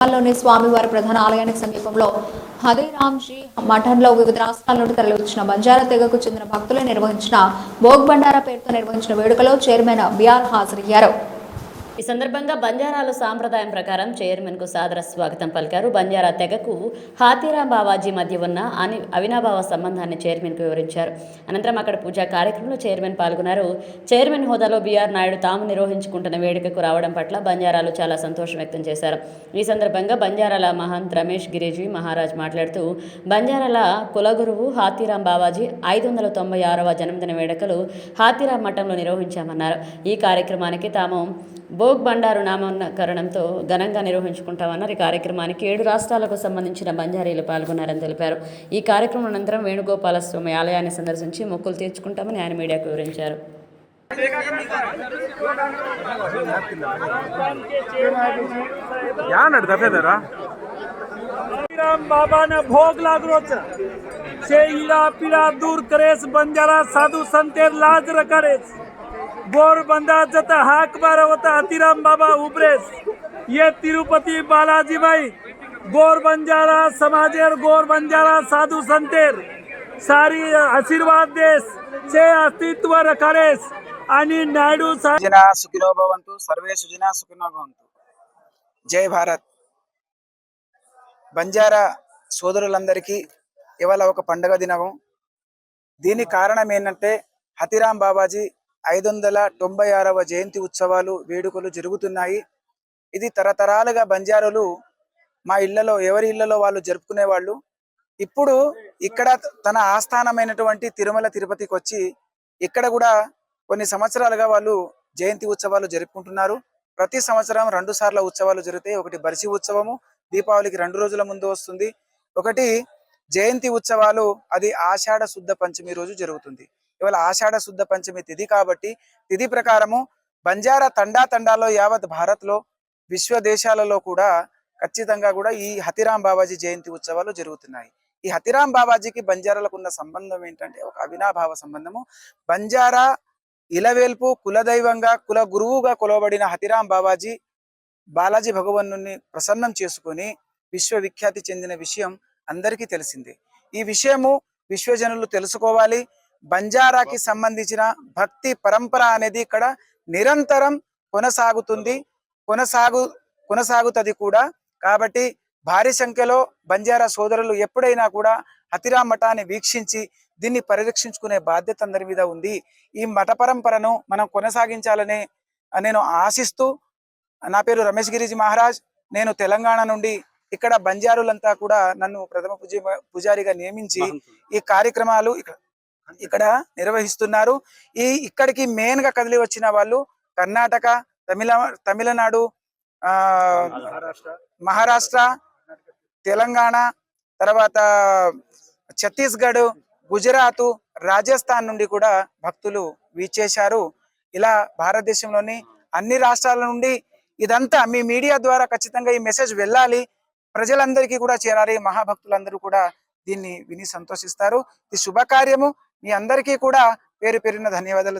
లోని స్వామివారి ప్రధాన ఆలయానికి సమీపంలో హదేరాంజీ మఠంలో వివిధ రాష్ట్రాల నుండి తరలివచ్చిన బంజారా తెగకు చెందిన భక్తులు నిర్వహించిన భోగ్ బండారా పేరుతో నిర్వహించిన వేడుకలో చైర్మన్ బిఆర్ హాజరయ్యారు. ఈ సందర్భంగా బంజారాల సాంప్రదాయం ప్రకారం చైర్మన్కు సాదర స్వాగతం పలికారు. బంజారా తెగకు హాతీరాం బావాజీ మధ్య ఉన్న అని అవినాభావ సంబంధాన్ని చైర్మన్కు వివరించారు. అనంతరం అక్కడ పూజా కార్యక్రమంలో చైర్మన్ పాల్గొన్నారు. చైర్మన్ హోదాలో బీఆర్ నాయుడు తాము నిర్వహించుకుంటున్న వేడుకకు రావడం పట్ల బంజారాలు చాలా సంతోషం వ్యక్తం చేశారు. ఈ సందర్భంగా బంజారాల మహంత్ రమేష్ గిరిజీ మహారాజ్ మాట్లాడుతూ బంజారాల కులగురువు హాతీరాం బావాజీ ఐదు వందల తొంభై ఆరవ జన్మదిన వేడుకలు హాతీరాం మఠంలో నిర్వహించామన్నారు. ఈ కార్యక్రమానికి తాము భోగ్ బండారు నామకరణంతో ఘనంగా నిర్వహించుకుంటామన్నారు ఈ కార్యక్రమానికి ఏడు రాష్ట్రాలకు సంబంధించిన బంజారీలు పాల్గొన్నారని తెలిపారు. ఈ కార్యక్రమం అనంతరం వేణుగోపాలస్వామి ఆలయాన్ని సందర్శించి మొక్కులు తీర్చుకుంటామని ఆయన మీడియాకు వివరించారు. રામ બાબાને ભોગ લાગરો છે છે ઈરા પીડા દૂર બંદા જતા હાક બાર હોતા હતીરામ બાબા ઉભરેશ ये तिरुपति बालाजी भाई गोर बंजारा समाजेर गोर बंजारा साधु संतेर सारी आशीर्वाद देश छे अस्तित्व रखरेश आणि नायडू साहेब సుజనా సుఖినో భవంతు సర్వే సుజనా సుఖినో భవంతు జై భారత్ బంజారా సోదరులందరికీ ఇవాళ ఒక పండగ దినము దీనికి కారణం ఏంటంటే హతిరాం బాబాజీ ఐదు వందల తొంభై ఆరవ జయంతి ఉత్సవాలు వేడుకలు జరుగుతున్నాయి. ఇది తరతరాలుగా బంజారులు మా ఇళ్ళలో ఎవరి ఇళ్ళలో వాళ్ళు జరుపుకునే వాళ్ళు ఇప్పుడు ఇక్కడ తన ఆస్థానమైనటువంటి తిరుమల తిరుపతికి వచ్చి ఇక్కడ కూడా కొన్ని సంవత్సరాలుగా వాళ్ళు జయంతి ఉత్సవాలు జరుపుకుంటున్నారు. ప్రతి సంవత్సరం రెండు సార్ల ఉత్సవాలు జరుగుతాయి. ఒకటి బరిసి ఉత్సవము దీపావళికి రెండు రోజుల ముందు వస్తుంది. ఒకటి జయంతి ఉత్సవాలు అది ఆషాఢ శుద్ధ పంచమి రోజు జరుగుతుంది. ఇవాళ ఆషాఢ శుద్ధ పంచమి తిథి కాబట్టి తిథి ప్రకారము బంజారా తండా తండాలో యావత్ భారత్లో విశ్వ దేశాలలో కూడా ఖచ్చితంగా కూడా ఈ హతిరాం బాబాజీ జయంతి ఉత్సవాలు జరుగుతున్నాయి. ఈ హతిరాం బాబాజీకి బంజారాలకు ఉన్న సంబంధం ఏంటంటే ఒక అవినాభావ సంబంధము. బంజారా ఇలవేల్పు కులదైవంగా కుల గురువుగా కొలవబడిన హతిరాం బాబాజీ బాలాజీ భగవన్ను ప్రసన్నం చేసుకొని విశ్వవిఖ్యాతి చెందిన విషయం అందరికీ తెలిసిందే. ఈ విషయము విశ్వజనులు తెలుసుకోవాలి బంజారాకి సంబంధించిన భక్తి పరంపర అనేది ఇక్కడ నిరంతరం కొనసాగుతుంది. కొనసాగు కొనసాగుతుంది కూడా. కాబట్టి భారీ సంఖ్యలో బంజారా సోదరులు ఎప్పుడైనా కూడా హతిరాం మఠాన్ని వీక్షించి దీన్ని పరిరక్షించుకునే బాధ్యత అందరి మీద ఉంది. ఈ మఠ పరంపరను మనం కొనసాగించాలని నేను ఆశిస్తూ నా పేరు రమేష్ గిరిజీ మహారాజ్. నేను తెలంగాణ నుండి ఇక్కడ బంజారులంతా కూడా నన్ను ప్రథమ పూజ పూజారిగా నియమించి ఈ కార్యక్రమాలు ఇక్కడ ఇక్కడ నిర్వహిస్తున్నారు. ఈ ఇక్కడికి మెయిన్గా కదిలి వచ్చిన వాళ్ళు కర్ణాటక తమిళ తమిళనాడు ఆ మహారాష్ట్ర తెలంగాణ తర్వాత ఛత్తీస్గఢ్ గుజరాత్ రాజస్థాన్ నుండి కూడా భక్తులు వీచేశారు. ఇలా భారతదేశంలోని అన్ని రాష్ట్రాల నుండి ఇదంతా మీ మీడియా ద్వారా ఖచ్చితంగా ఈ మెసేజ్ వెళ్ళాలి. ప్రజలందరికీ కూడా చేరాలి. మహాభక్తులందరూ కూడా దీన్ని విని సంతోషిస్తారు. ఈ శుభకార్యము. మీ అందరికీ కూడా పేరు పేరున ధన్యవాదాలు